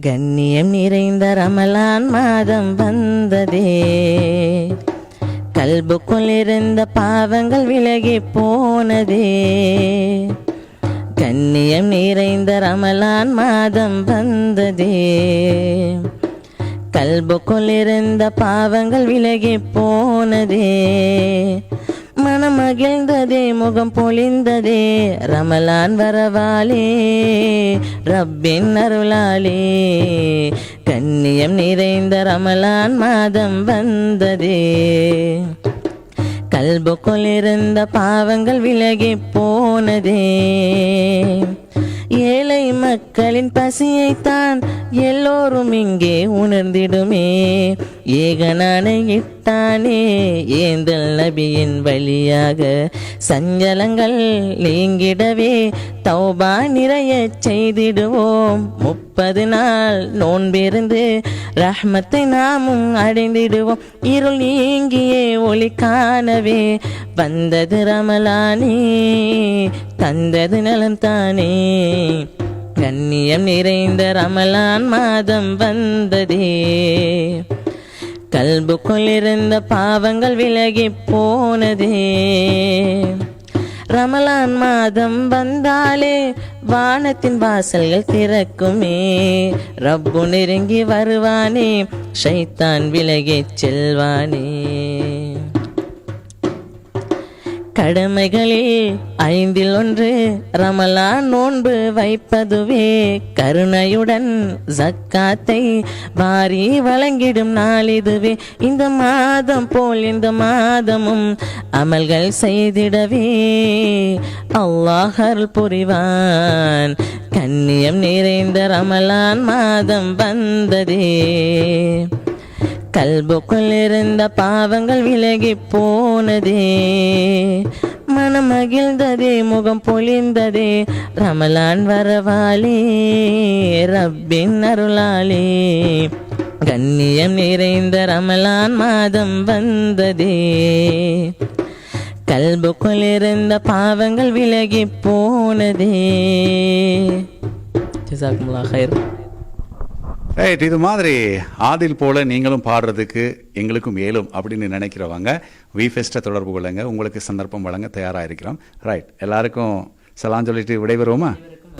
கண்ணியம் நிறைந்த ரமலான் மாதம் வந்ததே. கல்புக்குள் இருந்த பாவங்கள் விலகி போனதே. கண்ணியம் நிறைந்த ரமலான் மாதம் வந்ததே. கல்புக்குள் இருந்த பாவங்கள் விலகி போனதே. மனம் மகிழ்ந்ததே முகம் பொழிந்ததே ரமலான் வரவாலே ரப்பின் அருளாலே கண்ணியம் நிறைந்த ரமலான் மாதம் வந்ததே. கல்புக்குள் இருந்த பாவங்கள் விலகி போனதே. ஏழை மக்களின் பசியைத்தான் எல்லோரும் இங்கே உணர்ந்திடுமே. ஏகனானை இட்டானே ஏந்தல் நபியின் வழியாக. சஞ்சலங்கள் நீங்கிடவே தௌபா நிறைய செய்திடுவோம். முப்பது நாள் நோன்பிருந்து ரஹ்மத்தை நாமும் அடைந்திடுவோம். இருள் நீங்கியே ஒளி காணவே வந்தது ரமலானே தந்தது நலம் தானே கண்ணியம் நிறைந்த ரமலான் மாதம் வந்ததே. கல்புக்குள் இருந்த பாவங்கள் விலகி போனதே. ரமலான் மாதம் வந்தாலே வானத்தின் வாசல்கள் திறக்குமே. ரப்பு நெருங்கி வருவானே ஷைத்தான் விலகிச் செல்வானே. கடமைகளில் ஐந்தில் ஒன்று ரமலான் நோன்பு வைப்பதுவே. கருணையுடன் ஜக்காத்தை வாரி வழங்கிடும் நாளிதுவே. இந்த மாதம் போல் இந்த மாதமும் அமல்கள் செய்திடவே. அல்லாஹ் அருள் புரிவான் கண்ணியம் நிறைந்த ரமலான் மாதம் வந்ததே. கல்புக்குள் இருந்த பாவங்கள் விலகி போனதே. மனம் மகிழ்ந்ததே முகம் பொழிந்ததே. ரமலான் வரவாலே ரப்பின் அருளாலே கண்ணியம் நிறைந்த ரமலான் மாதம் வந்ததே. கல்புக்குள் இருந்த பாவங்கள் விலகி போனதே. ஜசாக்குமுல்லாஹ் ஹைர் ரைட் இது மாதிரி ஆதில் போல நீங்களும் பாடுறதுக்கு எங்களுக்கும் ஏலும் அப்படின்னு நினைக்கிறவங்க வி ஃபெஸ்ட்டை தொடர்பு கொள்ளுங்க. உங்களுக்கு சந்தர்ப்பம் வழங்க தயாராக இருக்கிறோம் ரைட் எல்லாருக்கும் சலாம் சொல்லிட்டு விடைபெறுவோமா?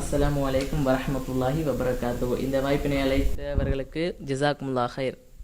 அஸ்லாம் அலைக்கும் வரமத்துல்லாஹி வபரகாத்து இந்த வாய்ப்பினை அழைத்தவர்களுக்கு ஜிசாக்குமுல்லா ஹைர்